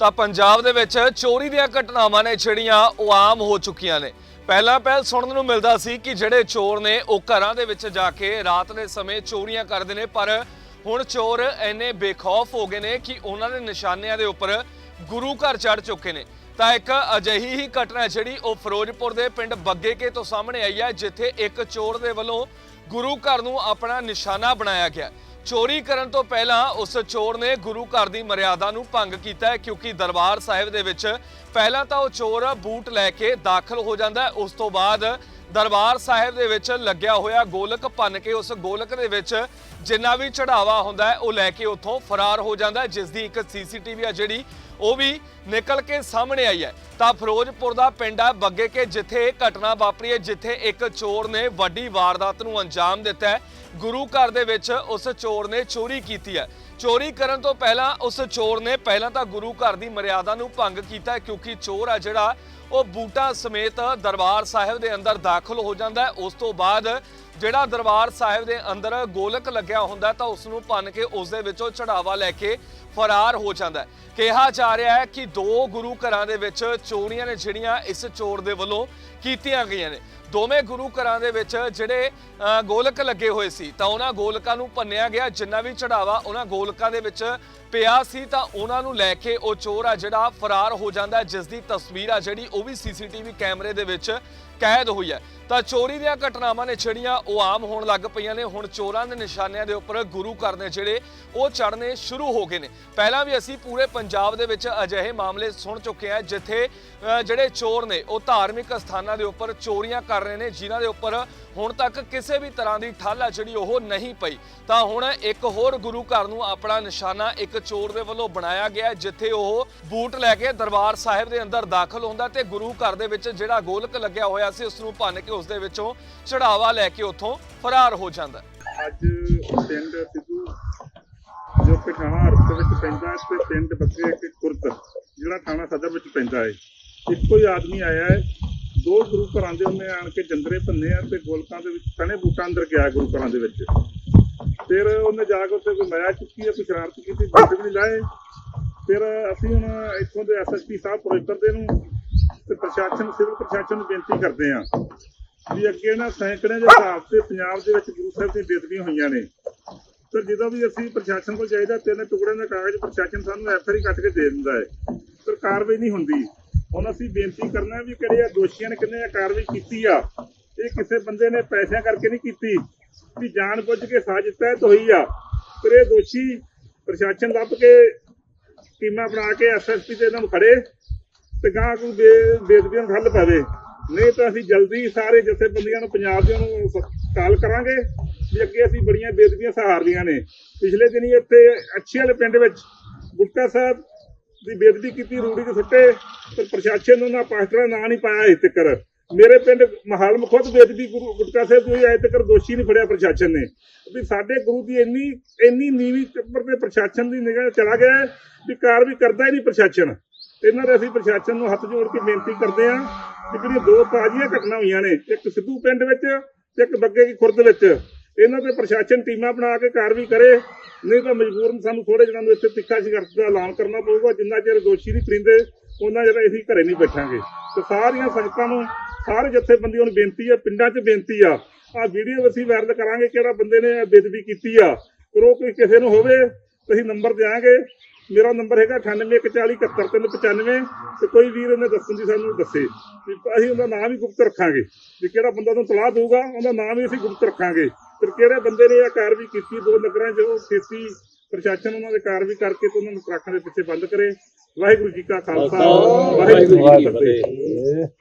ਤਾਂ ਪੰਜਾਬ ਦੇ ਵਿੱਚ ਚੋਰੀ ਦੀਆਂ ਘਟਨਾਵਾਂ ਨੇ ਜਿਹੜੀਆਂ ਉਹ ਆਮ ਹੋ ਚੁੱਕੀਆਂ ਨੇ। ਪਹਿਲਾਂ ਪਹਿਲ ਸੁਣਨ ਨੂੰ ਮਿਲਦਾ ਸੀ ਕਿ ਜਿਹੜੇ ਚੋਰ ਨੇ ਉਹ ਘਰਾਂ ਦੇ ਵਿੱਚ ਜਾ ਕੇ ਰਾਤ ਦੇ ਸਮੇਂ ਚੋਰੀਆਂ ਕਰਦੇ ਨੇ, ਪਰ ਹੁਣ ਚੋਰ ਇੰਨੇ ਬੇਖੌਫ ਹੋ ਗਏ ਨੇ ਕਿ ਉਹਨਾਂ ਦੇ ਨਿਸ਼ਾਨਿਆਂ ਦੇ ਉੱਪਰ ਗੁਰੂ ਘਰ ਚੜ ਚੁੱਕੇ ਨੇ। ਤਾਂ ਇੱਕ ਅਜਿਹੀ ਹੀ ਘਟਨਾ ਜਿਹੜੀ ਉਹ ਫਿਰੋਜ਼ਪੁਰ ਦੇ ਪਿੰਡ ਬੱਗੇਕੇ ਤੋਂ ਸਾਹਮਣੇ ਆਈ ਹੈ, ਜਿੱਥੇ ਇੱਕ ਚੋਰ ਦੇ ਵੱਲੋਂ ਗੁਰੂ ਘਰ ਨੂੰ ਆਪਣਾ ਨਿਸ਼ਾਨਾ ਬਣਾਇਆ ਗਿਆ। ਚੋਰੀ ਕਰਨ ਤੋਂ ਪਹਿਲਾਂ ਉਸ ਚੋਰ ਨੇ ਗੁਰੂ ਘਰ ਦੀ ਮਰਿਆਦਾ ਨੂੰ ਭੰਗ ਕੀਤਾ ਕਿਉਂਕਿ ਦਰਬਾਰ ਸਾਹਿਬ ਦੇ ਵਿੱਚ ਪਹਿਲਾਂ ਤਾਂ ਉਹ ਚੋਰ ਬੂਟ ਲੈ ਕੇ ਦਾਖਲ ਹੋ ਜਾਂਦਾ ਉਸ ਤੋਂ ਬਾਅਦ ਦਰਬਾਰ ਸਾਹਿਬ ਦੇ ਵਿੱਚ ਲੱਗਿਆ ਹੋਇਆ ਗੋਲਕ ਭੰਨ ਕੇ ਉਸ ਗੋਲਕ ਦੇ ਵਿੱਚ ਜਿੰਨਾ ਵੀ ਚੜਾਵਾ ਹੁੰਦਾ ਹੈ, ਉਹ ਲੈ ਕੇ ਉੱਥੋਂ ਫਰਾਰ ਹੋ ਜਾਂਦਾ ਹੈ ਜਿਸ ਦੀ ਇੱਕ ਸੀਸੀਟੀਵੀ ਆ ਜਿਹੜੀ, ਉਹ ਵੀ ਨਿਕਲ ਕੇ ਸਾਹਮਣੇ ਆਈ ਹੈ। ਤਾਂ ਫਿਰੋਜ਼ਪੁਰ ਦਾ ਪਿੰਡ ਹੈ ਬੱਗੇ ਕੇ, ਜਿੱਥੇ ਇਹ ਘਟਨਾ ਵਾਪਰੀ ਹੈ, ਜਿੱਥੇ ਇੱਕ ਚੋਰ ਨੇ ਵੱਡੀ ਵਾਰਦਾਤ ਨੂੰ ਅੰਜਾਮ ਦਿੱਤਾ ਹੈ। ਗੁਰੂ ਘਰ ਦੇ ਵਿੱਚ ਉਸ ਚੋਰ ਨੇ ਚੋਰੀ ਕੀਤੀ ਹੈ। ਚੋਰੀ ਕਰਨ ਤੋਂ ਪਹਿਲਾਂ ਉਸ ਚੋਰ ਨੇ ਪਹਿਲਾਂ ਤਾਂ ਗੁਰੂ ਘਰ ਦੀ ਮਰਿਆਦਾ ਨੂੰ ਭੰਗ ਕੀਤਾ ਕਿਉਂਕਿ ਚੋਰ ਆ ਜਿਹੜਾ, ਉਹ ਬੂਟਾਂ ਸਮੇਤ ਦਰਬਾਰ ਸਾਹਿਬ ਦੇ ਅੰਦਰ ਦਾਖਲ ਹੋ ਜਾਂਦਾ ਹੈ। ਉਸ ਤੋਂ ਬਾਅਦ ਜਿਹੜਾ ਦਰਬਾਰ ਸਾਹਿਬ ਦੇ ਅੰਦਰ ਗੋਲਕ ਲੱਗਿਆ ਹੁੰਦਾ ਤਾਂ ਉਸ ਨੂੰ ਭੰਨ ਕੇ ਉਸ ਦੇ ਵਿੱਚੋਂ ਚੜਾਵਾ ਲੈ ਕੇ ਫਰਾਰ ਹੋ ਜਾਂਦਾ ਹੈ। ਕਿਹਾ ਜਾ ਰਿਹਾ ਹੈ ਕਿ ਦੋ ਗੁਰੂ ਘਰਾਂ ਦੇ ਵਿੱਚ ਚੋਰੀਆਂ ਨੇ ਜਿਹੜੀਆਂ ਇਸ ਚੋਰ ਦੇ ਵੱਲੋਂ ਕੀਤੀਆਂ ਗਈਆਂ ਨੇ। ਦੋਵੇਂ ਗੁਰੂ ਘਰਾਂ ਦੇ ਵਿੱਚ ਜਿਹੜੇ ਗੋਲਕ ਲੱਗੇ ਹੋਏ ਸੀ, ਤਾਂ ਉਹਨਾਂ ਗੋਲਕਾਂ ਨੂੰ ਭੰਨਿਆ ਗਿਆ, ਜਿੰਨਾ ਵੀ ਚੜਾਵਾ ਉਹਨਾਂ ਗੋਲਕਾਂ ਦੇ ਵਿੱਚ ਪਿਆ ਸੀ, ਤਾਂ ਉਹਨਾਂ ਨੂੰ ਲੈ ਕੇ ਉਹ ਚੋਰ ਆ ਜਿਹੜਾ ਫਰਾਰ ਹੋ ਜਾਂਦਾ ਜਿਸ ਦੀ ਤਸਵੀਰ ਆ ਜਿਹੜੀ, ਉਹ ਵੀ ਸੀਸੀਟੀਵੀ ਕੈਮਰੇ ਦੇ ਵਿੱਚ ਕੈਦ ਹੋਈ ਹੈ। ਤਾਂ ਚੋਰੀ ਦੀਆਂ ਘਟਨਾਵਾਂ ਨੇ ਜਿਹੜੀਆਂ, ਉਹ ਆਮ ਹੋਣ ਲੱਗ ਪਈਆਂ ਨੇ। ਹੁਣ ਚੋਰਾਂ ਦੇ ਨਿਸ਼ਾਨਿਆਂ ਦੇ ਉੱਪਰ ਗੁਰੂ ਘਰ ਨੇ ਜਿਹੜੇ, ਉਹ ਚੜਨੇ ਸ਼ੁਰੂ ਹੋ ਗਏ ਨੇ। ਪਹਿਲਾਂ ਵੀ ਅਸੀਂ ਪੂਰੇ ਪੰਜਾਬ ਦੇ ਵਿੱਚ ਅਜਿਹੇ ਮਾਮਲੇ ਸੁਣ ਚੁੱਕੇ ਹਾਂ, ਜਿੱਥੇ ਜਿਹੜੇ ਚੋਰ ਨੇ, ਉਹ ਧਾਰਮਿਕ ਸਥਾਨਾਂ ਦੇ ਉੱਪਰ ਚੋਰੀਆਂ ਕਰ ਰਹੇ ਨੇ, ਜਿਨ੍ਹਾਂ ਦੇ ਉੱਪਰ ਹੁਣ ਤੱਕ ਕਿਸੇ ਵੀ ਤਰ੍ਹਾਂ ਦੀ ਠੱਲ ਆ ਜਿਹੜੀ ਉਹ ਨਹੀਂ ਪਈ। ਤਾਂ ਹੁਣ ਇੱਕ ਹੋਰ ਗੁਰੂ ਘਰ ਨੂੰ ਆਪਣਾ ਨਿਸ਼ਾਨਾ ਇੱਕ ਚੋਰ ਦੇ ਵੱਲੋਂ ਬਣਾਇਆ ਗਿਆ ਜਿੱਥੇ ਉਹ ਬੂਟ ਲੈ ਕੇ ਦਰਬਾਰ ਸਾਹਿਬ ਦੇ ਅੰਦਰ ਦਾਖਲ ਹੁੰਦਾ ਤੇ ਗੁਰੂ ਘਰ ਦੇ ਵਿੱਚ ਜਿਹੜਾ ਗੋਲਕ ਲੱਗਿਆ ਹੋਇਆ ਸੀ, ਉਸ ਨੂੰ ਭੰਨ ਕੇ ਉਸ ਦੇ ਵਿੱਚੋਂ ਚੜਾਵਾ ਲੈ ਕੇ ਉੱਥੋਂ ਫਰਾਰ ਹੋ ਜਾਂਦਾ ਅੱਜ ਪਿੰਡ ਸਿੱਧੂ, ਜੋ ਕਿ ਥਾਣਾ ਅਰਥ ਵਿੱਚ ਪੈਂਦਾ ਤੇ ਪਿੰਡ ਬੱਗੇ ਕੇ ਕੁਰਤ ਜਿਹੜਾ ਥਾਣਾ ਸਦਰ ਵਿੱਚ ਪੈਂਦਾ ਹੈ। ਇੱਕੋ ਹੀ ਆਦਮੀ ਆਇਆ ਹੈ ਦੋ ਗੁਰੂ ਘਰਾਂ ਦੇ ਉਹਨੇ ਆਣ ਕੇ ਜੰਦਰੇ ਭੰਨੇ ਆ ਤੇ ਗੋਲਕਾਂ ਦੇ ਵਿੱਚ ਤਣੇ ਬੂਟਾਂ ਅੰਦਰ ਗਿਆ ਗੁਰੂ ਘਰਾਂ ਦੇ ਵਿੱਚ। ਫਿਰ ਉਹਨੇ ਜਾ ਕੇ ਉੱਥੇ ਕੋਈ ਮਾਇਆ ਚੁੱਕੀ ਹੈ ਕੋਈ ਸ਼ਰਾਰਤ ਕੀਤੀ ਬੰਦ ਵੀ ਨਹੀਂ ਲਾਏ। ਫਿਰ ਅਸੀਂ ਹੁਣ ਇੱਥੋਂ ਦੇ ਐਸਐਸਪੀ ਸਾਹਿਬ ਪ੍ਰੋਜੈਕਟਰ ਦੇ ਨੂੰ ਤੇ ਪ੍ਰਸ਼ਾਸਨ, ਸਿਵਲ ਪ੍ਰਸ਼ਾਸਨ ਨੂੰ ਬੇਨਤੀ ਕਰਦੇ ਹਾਂ ਵੀ ਅੱਗੇ ਨਾ ਸੈਂਕੜਿਆਂ ਦੇ ਹਿਸਾਬ ਤੇ ਪੰਜਾਬ ਦੇ ਵਿੱਚ ਗੁਰੂ ਸਾਹਿਬ ਦੀ ਬੇਦਬੀਆਂ ਹੋਈਆਂ ਨੇ। ਤੇ ਜਦੋਂ ਵੀ ਅਸੀਂ ਪ੍ਰਸ਼ਾਸਨ ਕੋਲ ਜਾਈਦਾ ਤਿੰਨ ਟੁਕੜਿਆਂ ਦਾ ਕਾਗਜ਼ ਪ੍ਰਸ਼ਾਸਨ ਸਾਨੂੰ ਐਫਆਈ ਕੱਟ ਕੇ ਦੇ ਦਿੰਦਾ ਹੈ। ਪਰ ਕਾਰਵਾਈ ਨਹੀਂ ਹੁੰਦੀ। ਹੁਣ ਅਸੀਂ ਬੇਨਤੀ ਕਰਨਾ ਵੀ ਕਿਹੜੇ ਆ ਦੋਸ਼ੀਆਂ ਨੇ ਕਿੰਨੇ ਕਾਰਵਾਈ ਕੀਤੀ ਆ, ਇਹ ਕਿਸੇ ਬੰਦੇ ਨੇ ਪੈਸਿਆਂ ਕਰਕੇ ਨਹੀਂ ਕੀਤੀ, ਵੀ ਜਾਣ ਬੁੱਝ ਕੇ ਸਾਜ਼ਿਸ਼ ਤਹਿਤ ਹੋਈ ਆ। ਪਰ ਇਹ ਦੋਸ਼ੀ ਪ੍ਰਸ਼ਾਸਨ ਲੱਭ ਕੇ ਟੀਮਾਂ ਬਣਾ ਕੇ ਐਸਐਸਪੀ ਤੇ ਇਹਨਾਂ ਨੂੰ ਖੜੇ ਤੇ ਗਾਂ ਕੋਈ ਬੇ- ਬੇਦਬੀਆਂ ਨੂੰ ਠੱਲ ਪਵੇ। ਨਹੀਂ ਤਾਂ ਅਸੀਂ ਜਲਦੀ ਸਾਰੇ ਜਥੇਬੰਦੀਆਂ ਨੂੰ, ਪੰਜਾਬ ਦੇ ਨੂੰ ਕਾਲ ਕਰਾਂਗੇ ਵੀ ਅੱਗੇ ਅਸੀਂ ਬੜੀਆਂ ਬੇਦਬੀਆਂ ਸਹਾਰ ਸਹਾਰਦੀਆਂ ਨੇ। ਪਿਛਲੇ ਦਿਨੀ ਇੱਥੇ ਅੱਛੇ ਵਾਲੇ ਪਿੰਡ ਵਿੱਚ ਗੁਟਕਾ ਸਾਹਿਬ ਦੀ ਬੇਦਬੀ ਕੀਤੀ, ਰੂੜੀ ਦੇ ਸੁੱਟੇ ਪਰ ਪ੍ਰਸ਼ਾਸਨ ਨੂੰ ਨਾ ਪਾਸਟਰਾਂ ਨਾਂ ਨਹੀਂ ਪਾਇਆ ਅਜੇ ਤੱਕ ਮੇਰੇ ਪਿੰਡ ਮਹਾਲਮ ਖੁਦ ਬੇਦਬੀ ਗੁਰੂ ਗੁਟਕਾ ਸਾਹਿਬ ਦੀ ਹੋਈ ਅਜੇ ਤੱਕ ਦੋਸ਼ੀ ਨਹੀਂ ਫੜਿਆ ਪ੍ਰਸ਼ਾਸਨ ਨੇ। ਵੀ ਸਾਡੇ ਗੁਰੂ ਦੀ ਇੰਨੀ ਇੰਨੀ ਨੀਵੀਂ ਚੱਪਰ ਤੇ ਪ੍ਰਸ਼ਾਸਨ ਦੀ ਨਿਗਾਹ ਚਲਾ ਗਿਆ ਹੈ ਵੀ ਕਾਰਵਾਈ ਕਰਦਾ ਹੀ ਨਹੀਂ ਪ੍ਰਸ਼ਾਸਨ। ਇਹਨਾਂ ਦੇ ਅਸੀਂ ਪ੍ਰਸ਼ਾਸਨ ਨੂੰ ਹੱਥ ਜੋੜ ਕੇ ਬੇਨਤੀ ਕਰਦੇ ਹਾਂ ਕਿ ਜਿਹੜੀਆਂ ਦੋ ਤਾਜ਼ੀਆਂ ਘਟਨਾ ਹੋਈਆਂ ਨੇ, ਇੱਕ ਸਿੱਧੂ ਪਿੰਡ ਵਿੱਚ ਤੇ ਇੱਕ ਬੱਗੇ ਦੀ ਖੁਰਦ ਵਿੱਚ, ਇਹਨਾਂ ਤੇ ਪ੍ਰਸ਼ਾਸਨ ਟੀਮਾਂ ਬਣਾ ਕੇ ਕਾਰਵਾਈ ਕਰੇ। ਨਹੀਂ ਤਾਂ ਮਜਬੂਰਨ ਸਾਨੂੰ ਥੋੜੇ ਦਿਨਾਂ ਨੂੰ ਇੱਥੇ ਤਿੱਖਾ ਸੰਘਰਸ਼ ਦਾ ਐਲਾਨ ਕਰਨਾ ਪਊਗਾ, ਜਿੰਨਾ ਚਿਰ ਦੋਸ਼ੀ ਨਹੀਂ ਫਰਿੰਦੇ ਉਹਨਾਂ ਚਿਰ ਅਸੀਂ ਘਰੇ ਨਹੀਂ ਬੈਠਾਂਗੇ। ਤੇ ਸਾਰੀਆਂ ਸੰਗਤਾਂ ਨੂੰ, ਸਾਰੇ ਜਥੇਬੰਦੀਆਂ ਨੂੰ ਬੇਨਤੀ ਆ, ਪਿੰਡਾਂ 'ਚ ਬੇਨਤੀ ਆ ਆ ਵੀਡੀਓ ਅਸੀਂ ਵਾਇਰਲ ਕਰਾਂਗੇ ਕਿਹੜਾ ਬੰਦੇ ਨੇ ਬੇਦਬੀ ਕੀਤੀ ਆ। ਕਰੋ ਉਹ ਕੋਈ ਕਿਸੇ ਨੂੰ ਹੋਵੇ, ਤੇ ਅਸੀਂ ਨੰਬਰ ਦਿਆਂਗੇ ਮੇਰਾ ਨੰਬਰ ਹੈਗਾ 9814417395 ਤੇ ਕੋਈ ਵੀਰ ਇਹਨੇ ਦੱਸਣ ਦੀ ਸਾਨੂੰ ਦੱਸੇ। ਵੀ ਅਸੀਂ ਉਹਦਾ ਨਾਮ ਹੀ ਗੁਪਤ ਰੱਖਾਂਗੇ। ਵੀ ਕਿਹੜਾ ਬੰਦਾ ਤੁਹਾਨੂੰ ਤਲਾਹ ਦੇਊਗਾ ਉਹਦਾ ਨਾਮ ਹੀ ਅਸੀਂ ਗੁਪਤ ਰੱਖਾਂਗੇ। ਫਿਰ ਕਿਹੜੇ ਬੰਦੇ ਨੇ ਇਹ ਕਾਰਵਾਈ ਕੀਤੀ ਦੋ ਨਗਰਾਂ 'ਚ ਉਹ ਪ੍ਰਸ਼ਾਸਨ ਉਹਨਾਂ ਦੇ ਕਾਰਵਾਈ ਕਰਕੇ ਤੇ ਉਹਨਾਂ ਨੂੰ ਟਰੱਕਾਂ ਦੇ ਪਿੱਛੇ ਬੰਦ ਕਰੇ। ਵਾਹਿਗੁਰੂ ਜੀ ਕਾ ਖਾਲਸਾ ਵਾਹਿਗੁਰੂ ਜੀ ਕੀ ਫਤਿਹ।